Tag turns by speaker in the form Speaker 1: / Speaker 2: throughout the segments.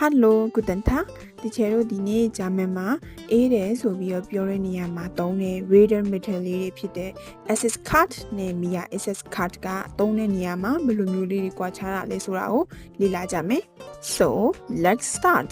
Speaker 1: Hello guten Tag ဒီချေတို့ဒီနေ့ဂျာမန်မှာအေးတယ်ဆိုပြီးတော့ပြောတဲ့နေရာမှာသုံးတဲ့ reader metal လေးတွေဖြစ်တဲ့ access card နဲ့ Mia access card ကသုံးတဲ့နေရာမှာဘယ်လိုမျိုးလေးတွေကွာခြားတာလဲဆိုတာကိုလေ့လာကြမယ် So let's start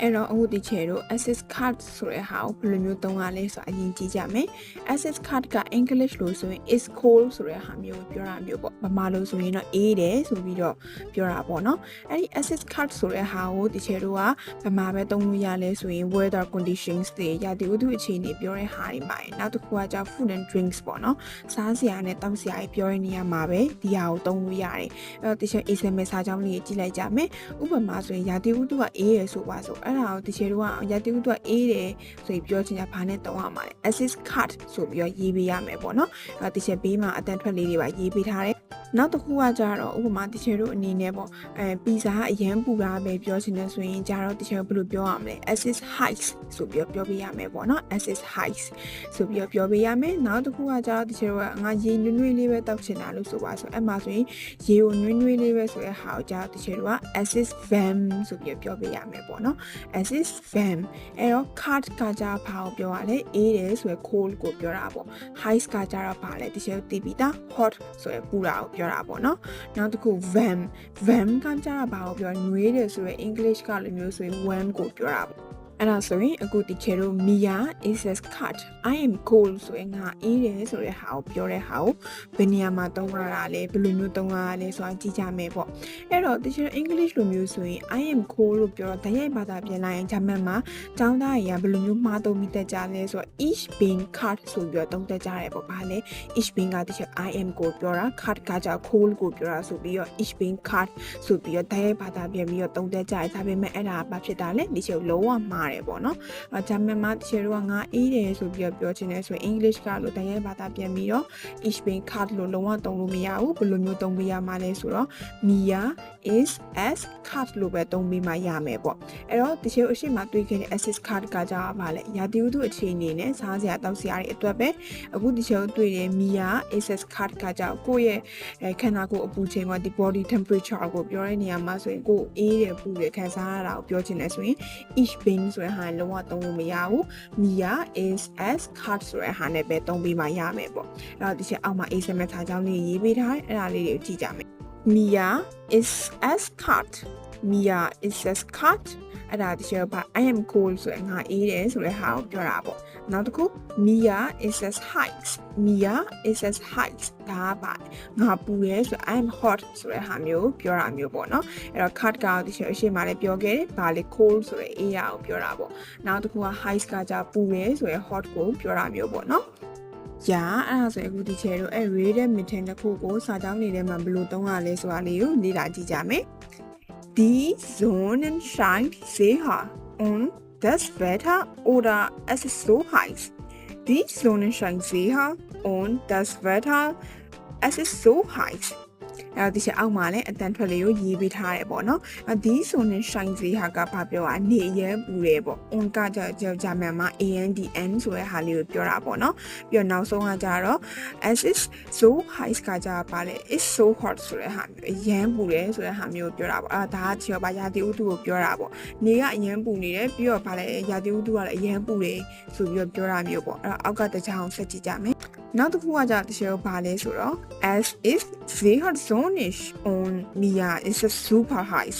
Speaker 1: အဲ့တော့အခုဒီချေတို့ access card ဆိုတဲ့ဟာကိုဘယ်လိုမျိုးသုံးရလဲဆိုတာအရင်ကြည့်ကြမယ် access card က English လို့ဆိုရင် is cold ဆိုတဲ့ဟာမျိုးကိုပြောတာမျိုးပေါ့ဗမာလို့ဆိုရင်တော့အေးတယ်ဆိုပြီးတော့ပြောတာပေါ့နော်အဲ့ဒီ access card ဆိုတဲ့ဟာကိုဒီချေတို့ကဗမာပဲသုံးလို့ရလဲဆိုရင် weather conditions တွေရာသီဥတုအခြေအနေပြောတဲ့ဟာတွေမှာနောက်တစ်ခုကကြာ food and drinks ပေါ့နော်စားစရာနဲ့တောက်စရာတွေပြောတဲ့နေရာမှာပဲဒီဟာကိုသုံးလို့ရတယ်အဲ့တော့ဒီချေ SMS စာကြောင်းလေးကြီးကြည့်လိုက်ကြမယ်ဥပမာဆိုရင်ရာသီဥတုကအေးရယ်ဆိုပါဆိုအဲ့ဒါကိုဒီချေတို့ကရာသီဥတုကအေးတယ်ဆိုပြီးပြောချင်တာဘာနဲ့သုံးရမှာလဲ access card ဆိုပြီးတော့ရေးပေးရမယ်ပေါ့နော်အဲ့ဒီချေဘေးမှာအတန်ထွက်လေးတွေပါရေးပေးထားတယ် နောက်တစ်ခုကကြတော့ဥပမာတီချယ်တို့အနေနဲ့ပေါ့အဲပီဇာကအရန်ပူတာပဲပြောချင်တယ်ဆိုရင်ကြတော့တီချယ်ဘယ်လိုပြောရမလဲ assist heights ဆိုပြီးပြောပေးရမယ်ပေါ့နော် assist heights ဆိုပြီးပြောပေးရမယ်နောက်တစ်ခုကကြတော့တီချယ်တို့ကငါရေနွေ့နွေ့လေးပဲတောက်ချင်တာလို့ဆိုပါဆိုအဲ့မှာဆိုရင်ရေကိုနွေ့နွေ့လေးပဲဆိုတဲ့ဟာကိုကြတော့တီချယ်တို့က assist vam ဆိုပြီးပြောပေးရမယ်ပေါ့နော် assist vam အဲ့တော့ card ကကြဘာကိုပြောရလဲအေးတယ်ဆိုရယ် cold ကိုပြောတာပေါ့ heights ကကြတော့ဘာလဲတီချယ်တို့သိပြီးသား hot ဆိုရယ်ပူတာကိုပြောတာပေါ့နော်နောက်တစ်ခု vam vam ကကြတာဘာကိုပြောနွေးတယ်ဆိုရယ် English ကလိုမျိုးဆိုရင် warm ကိုပြောတာပေါ့ အဲ့ဒါဆိုရင်အခုဒီချေတို့ Mia is a cut I am cold ဆိုရင်ငါအေးတယ်ဆိုတဲ့ဟာကိုပြောတဲ့ဟာကိုဘယ်နေရာမှာသုံးရတာလဲဘယ်လိုမျိုးသုံးရတာလဲဆိုတာကြည့်ကြမယ်ပေါ့အဲ့တော့ဒီချေတို့ English လိုမျိုးဆိုရင် I am cold လို့ပြောတော့တရိုက်ဘာသာပြန်လိုက်ရင်ဂျာမန်မှာကျောင်းသားတွေကဘယ်လိုမျိုးမှားသုံးမိတတ်ကြလဲဆိုတော့ ich bin cut ဆိုပြီးတော့သုံးတတ်ကြတယ်ပေါ့ဗာလဲ ich bin ကဒီချေ I am ကိုပြောတာ cut ကကြောင့် cold ကိုပြောတာဆိုပြီးတော့ ich bin cut ဆိုပြီးတော့တရိုက်ဘာသာပြန်ပြီးတော့သုံးတတ်ကြတယ်ဒါပေမဲ့အဲ့ဒါကဘာဖြစ်တာလဲဒီချေလုံးဝမှားတယ်ပေါ့နော်အဲဂျာမန်မှာဒီချေတို့ကငါအေးတယ်ဆိုပြီးတော့ပြောချင်တယ်ဆိုရင် English ကလို့တရိုက်ဘာသာပြန်ပြီးတော့ ich bin cut လို့လုံးဝသုံးလို့မရဘူးဘယ်လိုမျိုးသုံးပေးရမှာလဲဆိုတော့ Mia is as cut လို့ပဲသုံးပြီးမှရမယ်ပေါ့အဲ့တော့ဒီချေအရှိမတွေ့ခဲ့တဲ့ assist card ကကြာပါလေရာသီဥတုအခြေအနေနဲ့စားစရာတောက်စရာတွေအတွက်ပဲအခုဒီချေတွေ့တဲ့ Mia access card ကကြာကိုယ့်ရဲ့ခန္ဓာကိုယ်အပူချိန်ကဒီ body temperature ကိုပြောတဲ့နေရာမှာဆိုရင်ကိုယ်အေးတယ်ပူတယ်ခံစားရတာကိုပြောချင်တယ်ဆိုရင် ich bin ဆိုတဲ့ဟာလုံးဝသုံးလို့မရဘူး Mia is as cut ဆိုတဲ့ဟာနဲ့ပဲသုံးပြီးမှရမယ်ပေါ့အဲ့တော့ဒီချက်အောက်မှာ SMS စာကြောင်းလေးရေးပေးထားတယ်အဲ့ဒါလေးတွေကိုကြည့်ကြမယ် Mia is as cut Mia is as cut အဲ့ဒါတချို့ပါ I am cold ဆိုရင်ငါအေးတယ်ဆိုတဲ့ဟာကိုပြောတာပေါ့နောက်တစ်ခု Mia is as heights Mia is as heights ဒါကပါငါပူတယ်ဆို I am hot ဆိုတဲ့ဟာမျိုးပြောတာမျိုးပေါ့နော်အဲ့တော့ cut ကတချို့အရှိမလည်းပြောခဲ့တယ်ဘာလဲ cold ဆိုတဲ့ area ကိုပြောတာပေါ့နောက်တစ်ခုက heights ကကြပူတယ်ဆိုရင် hot ကိုပြောတာမျိုးပေါ့နော်ရာအဲ့ဒါဆိုအခုဒီချေတို့အဲ့ rated mitten တစ်ခုကိုစာကြောင်းနေထဲမှာဘယ်လိုသုံးရလဲဆိုတာလေးကိုလေ့လာကြည့်ကြမယ် Die Sonne scheint sehr und das Wetter oder es ist so heiß. Die Sonne scheint sehr und das Wetter es ist so heiß. အဲ့ဒီချက်အောက်မှာလည်းအတန်ထွက်လေးကိုရေးပေးထားတယ်ပေါ့နော်။အဲဒီဆိုရင် shine စီဟာကဘာပြောอ่ะနေရန်ပူတယ်ပေါ့။ on ကကြဂျာမန်မှာ ANDN ဆိုတဲ့ဟာလေးကိုပြောတာပေါ့နော်။ပြီးတော့နောက်ဆုံးကကြတော့ as is so high ကကြပါလေ is so hot ဆိုတဲ့ဟာမျိုးအရန်ပူတယ်ဆိုတဲ့ဟာမျိုးကိုပြောတာပေါ့။အဲ့ဒါကချောပါရာသီဥတုကိုပြောတာပေါ့။နေကအရန်ပူနေတယ်ပြီးတော့ဗာလေရာသီဥတုကလည်းအရန်ပူတယ်ဆိုပြီးတော့ပြောတာမျိုးပေါ့။အဲ့တော့အောက်ကတခြားအောင်ဆက်ကြည့်ကြမယ်။ နောက်တစ်ခုကကြတချို့ဘာလဲဆိုတော့ as is sehr sonnig und Mia ist es super heiß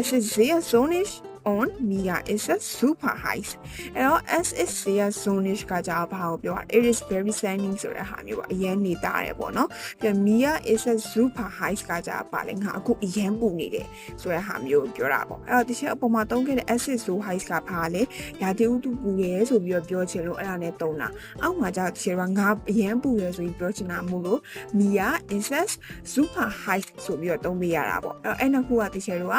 Speaker 1: es ist sehr sonnig on Mia is a super height အဲ့တော့ as is sehr sonnig ကကြာဘာကိုပြောတာ it is very sunny ဆိုတဲ့ဟာမျိုးပေါ့အရန်နေတာတယ်ပေါ့နော်ပြီး Mia is a super height ကကြာပါလေငါအခုအရန်ပူနေတယ်ဆိုတဲ့ဟာမျိုးကိုပြောတာပေါ့အဲ့တော့တချို့အပေါ်မှာသုံးခဲ့တဲ့ as is so height ကဘာလဲရာသီဥတုပူရဲဆိုပြီးတော့ပြောချင်လို့အဲ့ဒါနဲ့သုံးတာအောက်မှာကျတချို့ကငါအရန်ပူရဲဆိုပြီးပြောချင်တာမို့လို့ Mia is a super height ဆိုပြီးတော့သုံးပေးရတာပေါ့အဲ့တော့အဲ့နှစ်ခုကတချို့က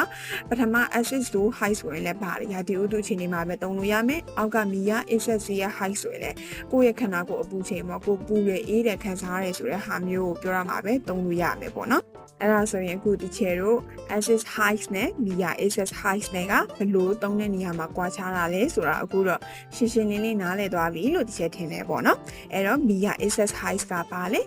Speaker 1: ပထမ as is so height ဆိုရင်လည်းပါတယ်ရာသီဥတုအခြေအနေမှာပဲသုံးလို့ရမယ်အောက်ကမီယာ access ရဲ့ height ဆိုရင်လည်းကိုယ့်ရဲ့ခန္ဓာကိုယ်အပူချိန်မှာကိုပူရအေးတယ်ခံစားရတယ်ဆိုတဲ့ဟာမျိုးကိုပြောရမှာပဲသုံးလို့ရမယ်ပေါ့နော် အဲ့ဒါဆိုရင်အခုဒီချေတို့ access height နဲ့ via access height နဲ့ကဘယ်လိုသုံးတဲ့နေရာမှာကွာခြားတာလဲဆိုတာအခုတော့ရှင်းရှင်းလင်းလင်းနားလည်သွားပြီလို့ဒီချေထင်တယ်ပေါ့နော်အဲ့တော့ via access height ကပါလေ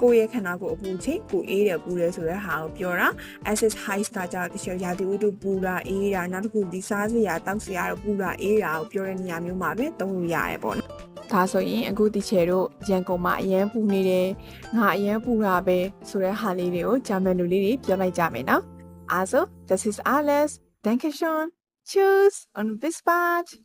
Speaker 1: ကိုယ့်ရဲ့ခန္ဓာကိုယ်အပူချိန်ကိုအေးတယ်ပူတယ်ဆိုတဲ့ဟာကိုပြောတာ access height ကကြောင့်ဒီချေရာသီဥတုပူတာအေးတာနောက်တစ်ခုဒီစားစရာတောက်စရာတော့ပူတာအေးတာကိုပြောတဲ့နေရာမျိုးမှာပဲသုံးလို့ရတယ်ပေါ့နော် ဒါဆိုရင်အခုဒီချေတို့ရန်ကုန်မှာအရန်ပူနေတယ်ငါအရန်ပူတာပဲဆိုတဲ့ဟာလေးတွေကိုဂျာမန်လူလေးတွေပြောလိုက်ကြမယ်နော် Also, das ist alles. Dankeschön. Tschüss und bis bald.